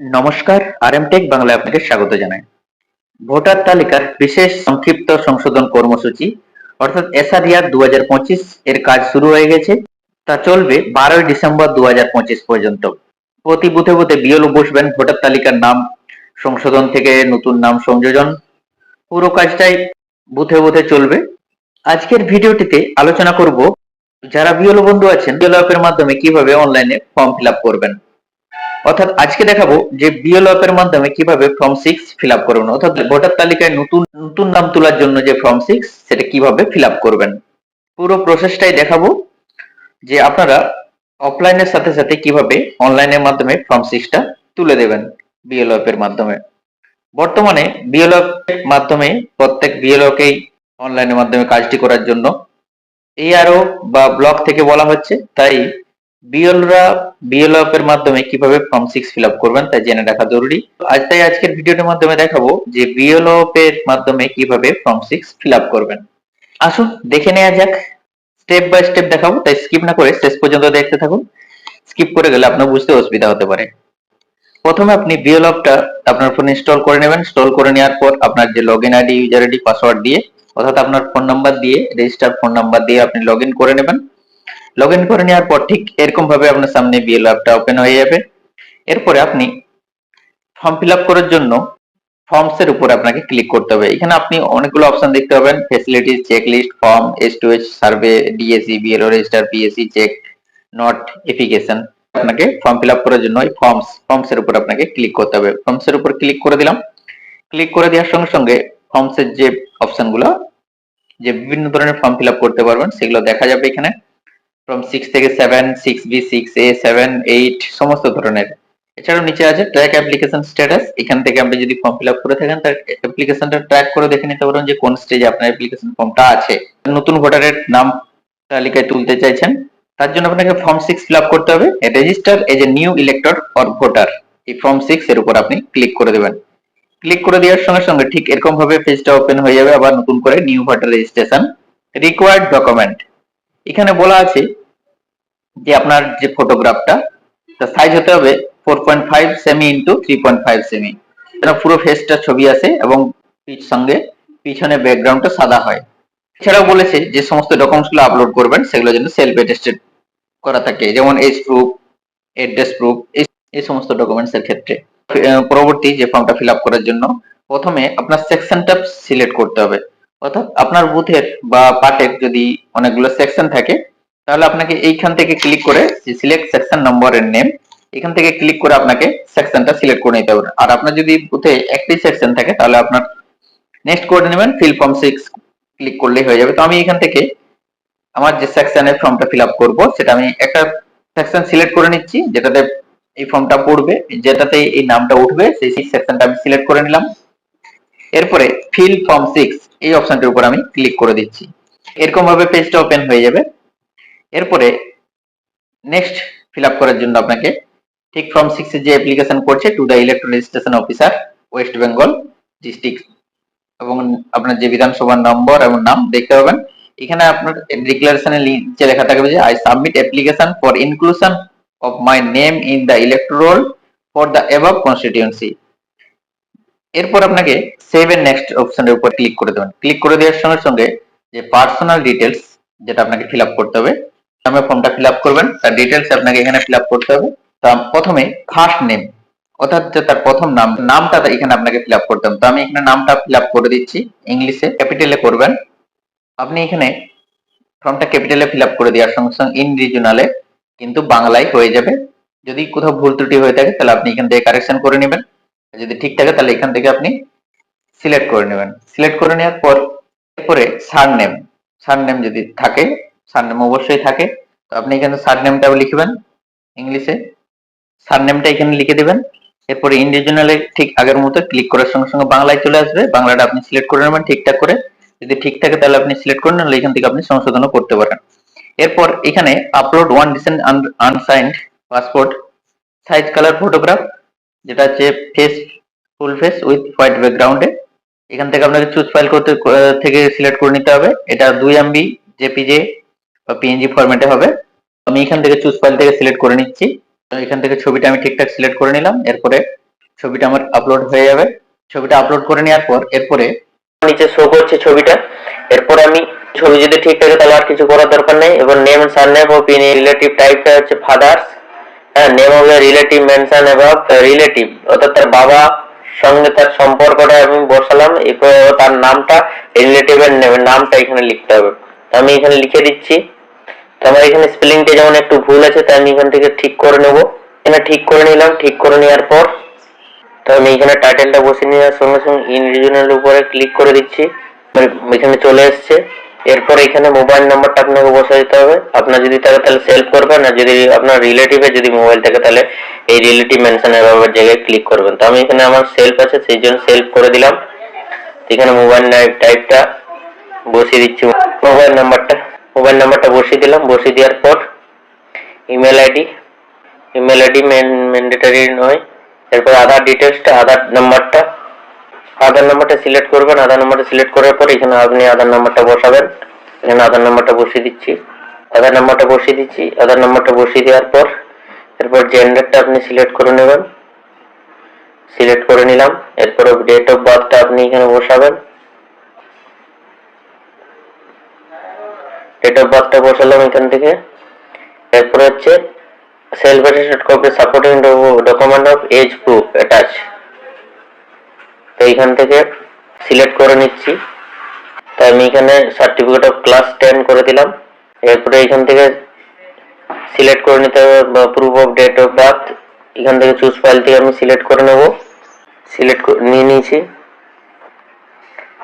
নমস্কার আর M take বাংলায় আপনাকে স্বাগত জানাই। ভোটার তালিকার বিশেষ সংক্ষিপ্ত সংশোধন কর্মসূচি, অর্থাৎ এসআরইআর দু এর কাজ শুরু হয়ে গেছে। তা চলবে বারোই ডিসেম্বর দু হাজার পঁচিশ পর্যন্ত। প্রতি বুথে বুথে বিএলও বসবেন, ভোটার তালিকার নাম, সংশোধন থেকে নতুন নাম সংযোজন। পুরো কাজটাই বুথে বুথে চলবে। আজকের ভিডিওটিতে আলোচনা করব, যারা বিএলও বন্ধু আছেন, বিএলও অ্যাপের মাধ্যমে কীভাবে অনলাইনে ফর্ম ফিল করবেন। অর্থাৎ আজকে দেখাবো যে বিএলও অ্যাপের মাধ্যমে কীভাবে ফর্ম সিক্স ফিল আপ করবেন। অর্থাৎ ভোটার তালিকায় নতুন নতুন নাম তোলার জন্য যে ফর্ম সিক্স সেটা কীভাবে ফিল আপ করবেন। পুরো প্রসেসটাই দেখাবো যে আপনারা অফলাইনের সাথে সাথে কীভাবে অনলাইনের মাধ্যমে ফর্ম সিক্সটা তুলে দেবেন বিএলও অ্যাপের মাধ্যমে। বর্তমানে বিএলও এর মাধ্যমে প্রত্যেক বিএলও কেই অনলাইনের মাধ্যমে কাজটি করার জন্য এআরও বা ব্লক থেকে বলা হচ্ছে, তাই বিএলরা বিএলও এর মাধ্যমে কীভাবে ফর্ম সিক্স ফিল আপ করবেন তা জেনে রাখা জরুরি। আজ তাই আজকের ভিডিওটির মাধ্যমে দেখাবো যে বিএলও এর মাধ্যমে কীভাবে ফর্ম সিক্স ফিল আপ করবেন। আসুন দেখে নেওয়া যাক। স্টেপ বাই স্টেপ দেখাবো, তাই স্কিপ না করে শেষ পর্যন্ত দেখতে থাকুন। স্কিপ করে গেলে আপনার বুঝতে অসুবিধা হতে পারে। প্রথমে আপনি বিএলঅপটা আপনার ফোনে ইনস্টল করে নেবেন। ইনস্টল করে নেওয়ার পর আপনার যে log in ID user ID password দিয়ে, অর্থাৎ আপনার ফোন নাম্বার দিয়ে রেজিস্টার ফোন নাম্বার দিয়ে আপনি লগ ইন করে নেবেন। লগ ইন করে নেওয়ার পর ঠিক এরকম ভাবে আপনার সামনে বিএল অ্যাপটা ওপেন হয়ে যাবে। এরপরে আপনি ফর্ম ফিল আপ করার জন্য ফর্মস এর উপর আপনাকে ক্লিক করতে হবে। এখানে আপনি অনেকগুলো অপশন দেখতে পাবেন। Facilities check list form S to S survey DAC BLO register PSC check notification আপনাকে ফর্ম ফিল আপ করার জন্য এই ফর্মস ফর্মস এর উপর আপনাকে ক্লিক করতে হবে। ফর্মস এর উপর ক্লিক করে দিলাম। ক্লিক করে দেওয়ার সঙ্গে সঙ্গে ফর্মস এর যে অপশনগুলো যে বিভিন্ন ধরনের ফর্ম ফিল আপ করতে পারবেন, সেগুলো দেখা যাবে এখানে। ফ্রম সিক্স থেকে seven six B six A seven eight সমস্ত ধরনের। এছাড়াও নিচে আছে ট্র্যাক অ্যাপ্লিকেশন স্ট্যাটাস এখান থেকে আপনি যদি ফর্ম ফিল আপ করে থাকেন, তার অ্যাপ্লিকেশনটা ট্র্যাক করে দেখে নিতে পারেন যে কোন স্টেজে আপনার অ্যাপ্লিকেশন ফর্মটা আছে। নতুন ভোটারের নাম তালিকায় তুলতে চাইছেন, তার জন্য আপনাকে ফর্ম সিক্স ফিল আপ করতে হবে। Register as a new elector or voter এই ফর্ম সিক্স এর উপর আপনি ক্লিক করে দেবেন। ক্লিক করে দেওয়ার সঙ্গে সঙ্গে ঠিক এরকম ভাবে পেজটা ওপেন হয়ে যাবে, আবার নতুন করে new voter registration required document এখানে বলা আছে যে আপনার যে ফটোগ্রাফটা তার সাইজ হতে হবে four point five semi into three point five semi যেন পুরো ফেসটা ছবি আসে এবং সঙ্গে, পিছনে ব্যাকগ্রাউন্ডটা সাদা হয়। এছাড়াও বলেছে যে সমস্ত ডকুমেন্টসগুলো আপলোড করবেন সেগুলো যেন সেলফ অ্যাটেস্টেড করা থাকে, যেমন এজ প্রুফ এড্রেস প্রুফ এই সমস্ত ডকুমেন্টস এর ক্ষেত্রে। পরবর্তী যে ফর্মটা ফিল আপ করার জন্য, প্রথমে আপনার সেকশনটা সিলেক্ট করতে হবে। অর্থাৎ আপনার বুথের বা পার্টের যদি অনেকগুলো সেকশন থাকে, তাহলে আপনাকে এইখান থেকে ক্লিক করে সিলেক্ট সেকশন নম্বরের নেম এখান থেকে ক্লিক করে আপনাকে সেকশনটা সিলেক্ট করে নিতে হবে। আর আপনার যদি বুথে একটি সেকশন থাকে, তাহলে আপনার নেক্সট করে নেবেন ফিল ফর্ম সিক্স ক্লিক করলেই হয়ে যাবে। তো আমি এখান থেকে আমার যে সেকশনের ফর্মটা ফিল আপ করব, সেটা আমি একটা সেকশন সিলেক্ট করে নিচ্ছি, যেটাতে এই ফর্মটা পড়বে, যেটাতে এই নামটা উঠবে, সেই সেকশনটা আমি সিলেক্ট করে নিলাম। এরপরে ফিল ফর্ম সিক্স এই অপশনটির উপর আমি ক্লিক করে দিচ্ছি। এরকম ভাবে পেজটা ওপেন হয়ে যাবে। এরপরে নেক্সট ফিল আপ করার জন্য আপনাকে ঠিক ফর্ম সিক্স যে অ্যাপ্লিকেশন করছে to the electoral registration officer West Bengal district এবং আপনার যে বিধানসভার নম্বর এবং নাম দেখতে পাবেন। এখানে আপনার ডিক্লারেশনের নিচে লেখা থাকবে যে I submit application for inclusion of my name in the electoral for the above constituency এরপর আপনাকে সেভ এন্ড নেক্সট অপশনের উপর ক্লিক করে দেবেন। ক্লিক করে দেওয়ার সঙ্গে সঙ্গে যে পার্সোনাল ডিটেলস যেটা আপনাকে ফিল করতে হবে নামে ফর্মটা ফিল করবেন। তার ডিটেলস আপনাকে এখানে ফিল করতে হবে। তা প্রথমে ফার্স্ট নেম অর্থাৎ যে তার প্রথম নাম, নামটা এখানে আপনাকে ফিল করতে হবে। তো আমি এখানে নামটা ফিল করে দিচ্ছি, ইংলিশে ক্যাপিটালে করবেন। আপনি এখানে ফর্মটা ক্যাপিটালে ফিল করে দেওয়ার সঙ্গে সঙ্গে ইন রিজনালে কিন্তু বাংলায় হয়ে যাবে। যদি কোথাও ভুল ত্রুটি হয়ে থাকে, তাহলে আপনি এখান থেকে কারেকশন করে নেবেন। যদি ঠিক থাকে, তাহলে এখান থেকে আপনি সিলেক্ট করে নেবেন। সিলেক্ট করে নেওয়ার পর, এরপরে সার নেম সার নেম যদি থাকে সার নেম অবশ্যই থাকে। তো আপনি এখানে সার নেমটা লিখবেন ইংলিশে। সার নেমটা এখানে লিখে দেবেন। এরপরে ইন রিজনালে ঠিক আগের মতো ক্লিক করার সঙ্গে সঙ্গে বাংলায় চলে আসবে। বাংলাটা আপনি সিলেক্ট করে নেবেন ঠিকঠাক করে। যদি ঠিক থাকে, তাহলে আপনি সিলেক্ট করে নিলে এখান থেকে আপনি সংশোধনও করতে পারেন। এরপর এখানে upload one recent unsigned passport size colour photograph যেটা হচ্ছে face full face with white ব্যাকগ্রাউন্ডে এখান থেকে আপনাকে চুজ ফাইল করতে থেকে সিলেক্ট করে নিতে হবে। এটা দুই এমবি জেপিজে বা পিএনজি ফরম্যাটে হবে। আমি এখান থেকে চুজ ফাইল থেকে সিলেক্ট করে নিচ্ছি। এখান থেকে ছবিটা আমি ঠিকঠাক সিলেক্ট করে নিলাম। এরপরে ছবিটা আমার আপলোড হয়ে যাবে। ছবিটা আপলোড করে নেওয়ার পর, এরপরে নিচে শো করছে ছবিটা। এরপর আমি ছবি যদি ঠিক থাকে, তাহলে আর কিছু করার দরকার নেই। এবার নেম সারনেম ও পিন রিলেটিভ টাইপটা হচ্ছে ফাদার্স হ্যাঁ নেম রিলেটিভ মেনশন রিলেটিভ অর্থাৎ তার বাবা, সঙ্গে তার সম্পর্কটা আমি বসালাম তার নামটা নামটা এখানে লিখতে হবে। আমি এখানে লিখে দিচ্ছি। তো আমার এখানে স্পেলিংটা যেমন একটু ভুল আছে, তাই আমি এখান থেকে ঠিক করে ঠিক করে নিলাম, ঠিক করে নেওয়ার পর এখানে টাইটেলটা বসিয়ে নেওয়ার সঙ্গে সঙ্গে ইন রিজনের উপরে ক্লিক করে দিচ্ছি। এখানে চলে এসছে। এরপর এখানে মোবাইল নাম্বারটা আপনাকে বসে দিতে হবে। আপনার যদি থাকে তাহলে সেলফ করবেন আর যদি আপনার রিলেটিভের যদি মোবাইল থাকে তাহলে এই রিলেটিভ মেনশন এভাবে জায়গায় ক্লিক করবেন। তো আমি এখানে আমার সেলফ আছে, সেই জন্য সেলফ করে দিলাম। এখানে মোবাইল টাইপটা বসিয়ে দিচ্ছি। মোবাইল নাম্বারটা মোবাইল নাম্বারটা বসিয়ে দিলাম। বসিয়ে দেওয়ার পর email ID email ID mandatory নয়। এরপর আধার ডিটেলসটা আধার নাম্বারটা আধার নাম্বারটা সিলেক্ট করবেন, আধার নাম্বারটা সিলেক্ট করার পর এখানে আপনি আধার নাম্বারটা বসাবেন। এখানে আধার নাম্বারটা বসিয়ে দিচ্ছি। আধার নাম্বারটা বসিয়ে দিচ্ছি। আধার নাম্বারটা বসিয়ে দেওয়ার পর, এরপর জেন্ডারটা আপনি সিলেক্ট করে নেবেন। সিলেক্ট করে নিলাম। এরপর ডেট অফ বার্থটা আপনি এখানে বসাবেন। ডেট অফ বার্থটা বসালাম এখান থেকে। এরপর হচ্ছে self supporting document of age proof attach তো এইখান থেকে সিলেক্ট করে নিচ্ছি। তো আমি এখানে সার্টিফিকেট অফ ক্লাস টেন করে দিলাম। এরপরে এখান থেকে সিলেক্ট করে নিতে হবে proof of date of birth এখান থেকে চুজ ফাইল থেকে আমি সিলেক্ট করে নেব। সিলেক্ট নিয়ে নিয়েছি।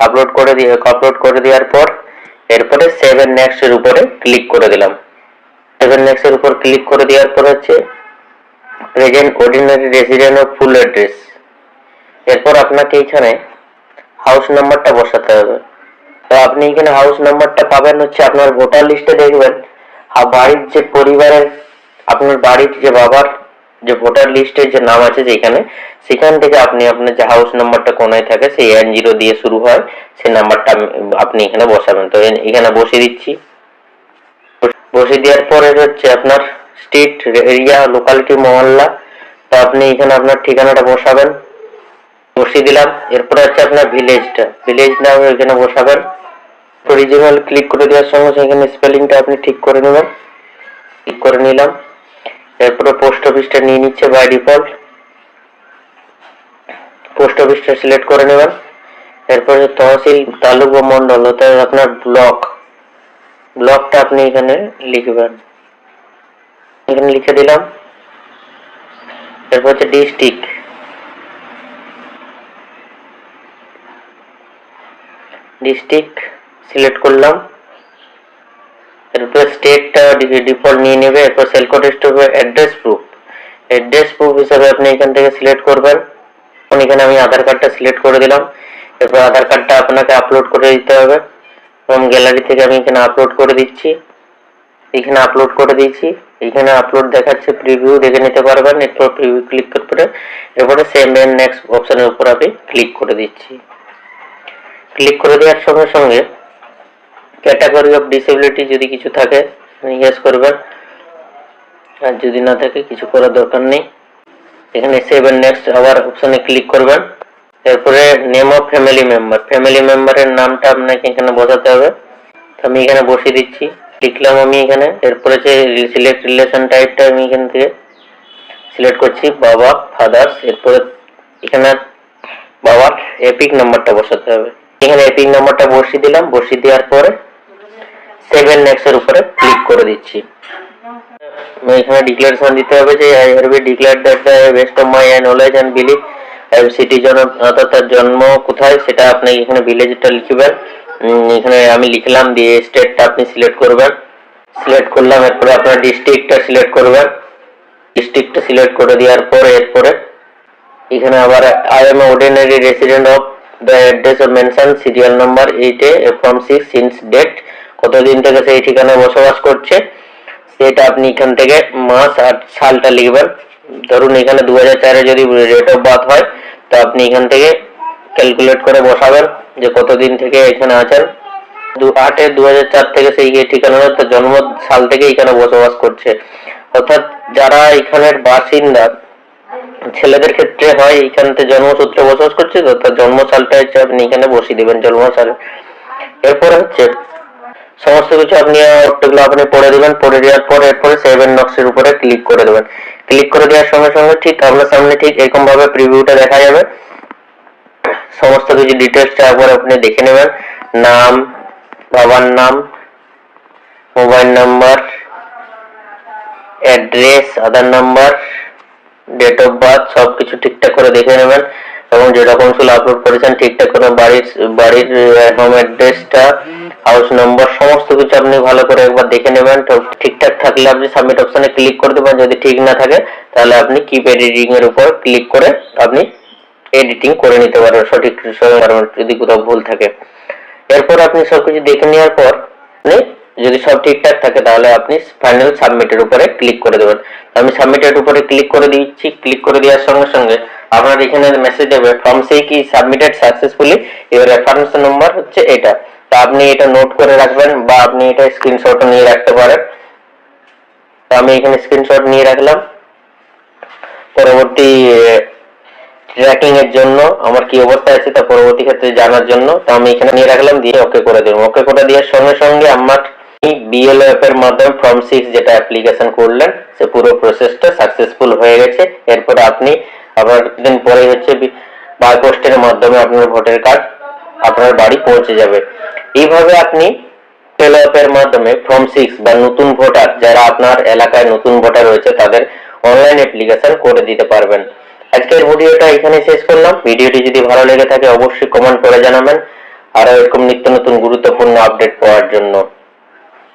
আপলোড করে দিয়ে আপলোড করে দেওয়ার পর এরপরে সেভেন নেক্সট এর উপরে ক্লিক করে দিলাম। সেভেন নেক্সট এর উপর ক্লিক করে দেওয়ার পর হচ্ছে present ordinary resident of full address এরপর আপনাকে এখানে হাউস নাম্বারটা বসাতে হবে। তো আপনি এখানে হাউস নাম্বারটা পাবেন হচ্ছে আপনার ভোটার লিস্টে দেখবেন। আর বাড়ির যে পরিবারের, আপনার বাড়ির যে বাবার যে ভোটার লিস্টে যে নাম আছে যেখানে সেখান থেকে আপনি আপনার যে হাউস নাম্বারটা কোনায় থাকে, সেই এন জিরো দিয়ে শুরু হয়। সেই নাম্বারটা আপনি এখানে বসাবেন। তো এখানে বসিয়ে দিচ্ছি। বসিয়ে দেওয়ার পরে হচ্ছে আপনার স্টেট এরিয়া লোকালিটি মহল্লা। তো আপনি এখানে আপনার ঠিকানাটা বসাবেন। বসিয়ে দিলাম। এরপরে আছে আপনার ভিলেজটা ভিলেজ নাম এখানে বসাবেন। অরিজিনাল ক্লিক করে দেওয়ার সঙ্গে এখানে স্পেলিংটা আপনি ঠিক করে নেবেন। ঠিক করে নিলাম। এরপরে পোস্ট অফিসটা নিয়ে নিচ্ছে বাই ডিফল্ট পোস্ট অফিসটা সিলেক্ট করে নেবেন। এরপরে তহসিল তালুক বা মন্ডল অর্থাৎ আপনার ব্লক ব্লকটা আপনি এখানে লিখবেন। এখানে লিখে দিলাম। এরপর হচ্ছে ডিস্ট্রিক্ট ডিস্ট্রিক্ট সিলেক্ট করলাম। এরপর স্টেটটা ডিফল্ট নিয়ে নেবে, এরপর cell code address proof address proof হিসাবে আপনি এখান থেকে সিলেক্ট করবেন। এখানে আমি আধার কার্ডটা সিলেক্ট করে দিলাম। এরপর আধার কার্ডটা আপনাকে আপলোড করে দিতে হবে। এবং গ্যালারি থেকে আমি এখানে আপলোড করে দিচ্ছি। এখানে আপলোড করে দিয়েছি। এখানে আপলোড দেখাচ্ছে প্রিভিউ দেখে নিতে পারবেন। এরপর প্রিভিউ ক্লিক করে এরপরে সেম এন্ড নেক্সট অপশনের উপর আমি ক্লিক করে দিচ্ছি। ক্লিক করে দেওয়ার সঙ্গে সঙ্গে ক্যাটাগরি অফ ডিসেবিলিটি যদি কিছু থাকে ইয়েস করবেন। আর যদি না থাকে, কিছু করার দরকার নেই। এখানে সেভেন নেক্সট আবার অপশনে ক্লিক করবেন। এরপরে name of family member family মেম্বারের নামটা আপনাকে এখানে বসাতে হবে। আমি এখানে বসিয়ে দিচ্ছি। লিখলাম আমি এখানে। এরপরে যে সিলেক্ট রিলেশন টাইপটা আমি এখান থেকে সিলেক্ট করছি, বাবা ফাদার্স এরপরে এখানে বাবার এপিক নাম্বারটা বসাতে হবে। এখানে এপিক নাম্বারটা বসিয়ে দিলাম। বসিয়ে দেওয়ার পরে সেভেন নেক্সট এর উপরে ক্লিক করে দিচ্ছি। এখানে ডিক্লারেশন দিতে হবে যে I have declare that the best of my knowledge and belief citizen অর্থাৎ তার জন্ম কোথায়, সেটা আপনি এখানে ভিলেজটা লিখবেন। এখানে আমি লিখলাম দিয়ে স্টেটটা আপনি সিলেক্ট করবেন। সিলেক্ট করলাম, এরপরে আপনার ডিস্ট্রিক্টটা সিলেক্ট করবেন। ডিস্ট্রিক্টটা সিলেক্ট করে দেওয়ার পরে, এরপরে এখানে আবার I am ordinary resident of the address of mention serial number eight এইটে ফ্রম সিক্স সিন্স ডেট কতদিন থেকে সেই ঠিকানায় বসবাস করছে, সেটা আপনি এখান থেকে মাস আর সালটা লিখবেন। ধরুন এখানে দু হাজার চারে যদি রেট অফ বার্থ হয়, তো আপনি এখান থেকে ক্যালকুলেট করে বসাবেন যে কতদিন থেকে এখানে আছেন। দু আটে দু হাজার চার থেকে সেই ঠিকানার জন্ম সাল থেকে এখানে বসবাস করছে। অর্থাৎ যারা এখানের বাসিন্দা ছেলেদের ক্ষেত্রে হয় এইখানতে জন্মসূত্রে বসবাস করছে, তো তার জন্মসালটা হচ্ছে আপনি এখানে বসিয়ে দিবেন জন্মসাল। এরপরে হচ্ছে, সমস্ত কিছু আপনি ওগুলো আপনি পড়ে দিবেন, পড়ে দেওয়ার পর এরপরে সেভেন নক্সের উপরে ক্লিক করে দেবেন। ক্লিক করে দেওয়ার সঙ্গে সঙ্গে ঠিক আপনার সামনে ঠিক এরকম ভাবে প্রিভিউটা দেখা যাবে। সমস্ত কিছু ডিটেলসটা একবার আপনি দেখে নেবেন। নাম, বাবার নাম mobile number address Aadhaar number date of birth সব কিছু ঠিকঠাক করে দেখে নেবেন এবং যে ডকুমেন্টসগুলো আপলোড করেছেন, ঠিকঠাক করে বাড়ির বাড়ির হোম অ্যাড্রেসটা হাউস নম্বর সমস্ত কিছু আপনি ভালো করে একবার দেখে নেবেন। তো ঠিকঠাক থাকলে আপনি সাবমিট অপশনে ক্লিক করে দেবেন। যদি ঠিক না থাকে, তাহলে আপনি কিপ এডিটিং এর উপর ক্লিক করে আপনি এডিটিং করে নিতে পারবেন। সঠিক যদি কোথাও ভুল থাকে। এরপর আপনি সবকিছু দেখে নেওয়ার পর আপনি যদি সব ঠিকঠাক থাকে তাহলে আপনি ফাইনাল সাবমিটের উপরে ক্লিক করে দেবেন। আমি সাবমিটের উপরে ক্লিক করে দিচ্ছি। ক্লিক করে দেওয়ার সঙ্গে সঙ্গে আপনার এখানে মেসেজ দেবে ফর্ম সেই কি সাবমিটেড সাকসেসফুলি এর রেফারেন্স নম্বর হচ্ছে এটা। তা আপনি এটা নোট করে রাখবেন বা আপনি এটা স্ক্রিনশট নিয়ে রাখতে পারেন। তো আমি এখানে স্ক্রিনশট নিয়ে রাখলাম। পরবর্তী ট্র্যাকিং এর জন্য আমার কি অবস্থা আছে তা পরবর্তী ক্ষেত্রে জানার জন্য তো আমি এখানে নিয়ে রাখলাম, দিয়ে ওকে করে দিলাম ওকে করে দেওয়ার সঙ্গে সঙ্গে আমার বিএলএফ এর মাধ্যমে ফর্ম সিক্স যেটা অ্যাপ্লিকেশন করলেন, সে পুরো প্রসেসটা সাকসেসফুল হয়ে গেছে। এরপর আপনি আবার দিন পরে হচ্ছে বাই পোস্টের মাধ্যমে আপনার ভোটার কার্ড আপনার বাড়ি পৌঁছে যাবে। এইভাবে আপনি এর মাধ্যমে ফর্ম সিক্স বা নতুন ভোটার যারা আপনার এলাকায় নতুন ভোটার রয়েছে, তাদের অনলাইন অ্যাপ্লিকেশন করে দিতে পারবেন। আজকের ভিডিওটা এখানে শেষ করলাম। ভিডিওটি যদি ভালো লেগে থাকে, অবশ্যই কমেন্ট করে জানাবেন। আরও এরকম নিত্য নতুন গুরুত্বপূর্ণ আপডেট পাওয়ার জন্য।